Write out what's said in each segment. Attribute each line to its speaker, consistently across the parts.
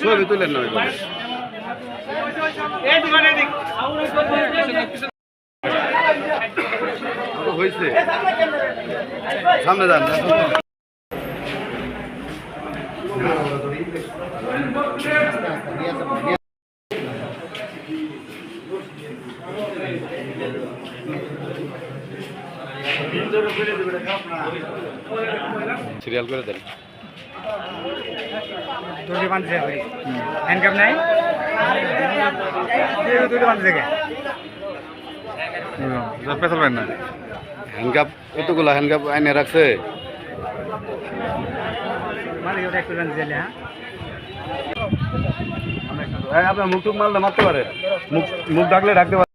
Speaker 1: ছবি তুলেন না হয়েছে। সামনে যান। সিরিয়াল করে দেন।
Speaker 2: দুটি বান্ধছে ভাই হ্যান্ডকাপ নাই? দুটি বান্ধছে কে পেছাবেন না
Speaker 1: হ্যান্ডকাপ কতগুলো হ্যান্ডকাপ আইনে রাখছে?
Speaker 2: হ্যাঁ?
Speaker 1: আপনার মুখ টুক মারলে মারতে পারে। মুখ মুখ ডাকলে ডাকতে পারে।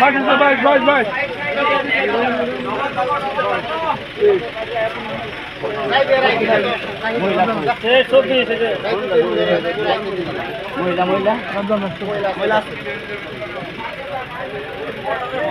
Speaker 2: বাস বাস বাস মহিলা মহিলা মহিলা বাপ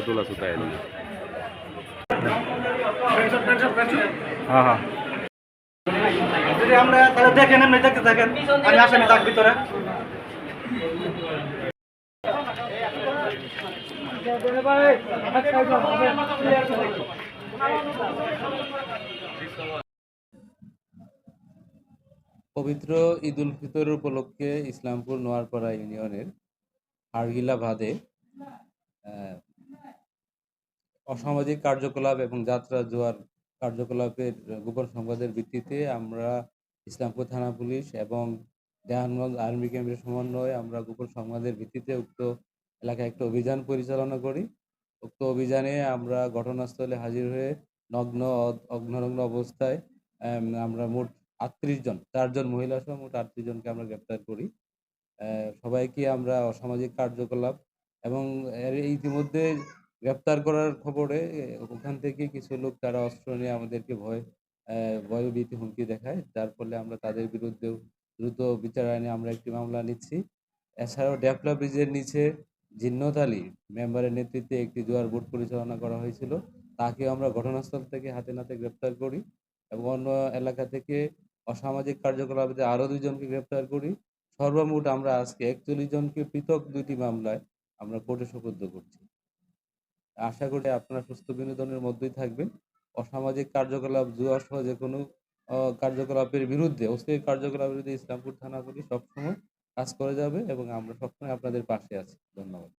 Speaker 1: তোলা সুতা এলো না
Speaker 2: হ্যাঁ হ্যাঁ। যদি আমরা তাহলে দেখেন এমনি দেখতে থাকেন। আমি আসামি থাক ভিতরে।
Speaker 3: পবিত্র ঈদ উল ফিতর উপলক্ষে ইসলামপুর নোয়ারপাড়া ইউনিয়নের হাড়গিলা ভাদে আহ, অসামাজিক কার্যকলাপ এবং যাত্রা জোয়ার কার্যকলাপের গোপন সংবাদের ভিত্তিতে আমরা ইসলামপুর থানা পুলিশ এবং দেহানগঞ্জ আর্মি ক্যাম্পের সমন্বয়ে আমরা গোপন সংবাদের ভিত্তিতে উক্ত এলাকায় একটা অভিযান পরিচালনা করি। উক্ত অভিযানে আমরা ঘটনাস্থলে হাজির হয়ে নগ্ন অগ্নরগ্ন অবস্থায় আমরা মোট আটত্রিশ জন চারজন মহিলা সহ মোট আটত্রিশ জনকে আমরা গ্রেপ্তার করি। সবাইকে আমরা অসামাজিক কার্যকলাপ এবং এর ইতিমধ্যে গ্রেপ্তার করার খবরে ওখান থেকে কিছু লোক তারা অস্ত্র নিয়ে আমাদেরকে ভয় ভয়ভীতি হুমকি দেখায়। যার ফলে আমরা তাদের বিরুদ্ধেও দ্রুত বিচার আইনে আমরা একটি মামলা নিচ্ছি। এছাড়াও ডেফলা ব্রিজের নিচে জিন্নত আলী মেম্বারের নেতৃত্বে একটি জোয়ার বোর্ড পরিচালনা করা হয়েছিল। তাকেও আমরা ঘটনাস্থল থেকে হাতে নাতে গ্রেপ্তার করি এবং অন্য এলাকা থেকে অসামাজিক কার্যকলাপে আরও দুইজনকে গ্রেপ্তার করি। সর্বমোট আমরা আজকে একচল্লিশ জনকে পৃথক দুইটি মামলায় আমরা কোর্টে সোপর্দ করছি। আশা করি আপনারা সুস্থ বিনোদনের মধ্যেই থাকবেন। অসামাজিক কার্যকলাপ, জুয়া সহ যে কোনো কার্যকলাপের বিরুদ্ধে, অস্থির কার্যকলাপের বিরুদ্ধে ইসলামপুর থানা পুলিশ সবসময় কাজ করে যাবে এবং আমরা সবসময় আপনাদের পাশে আছি। ধন্যবাদ।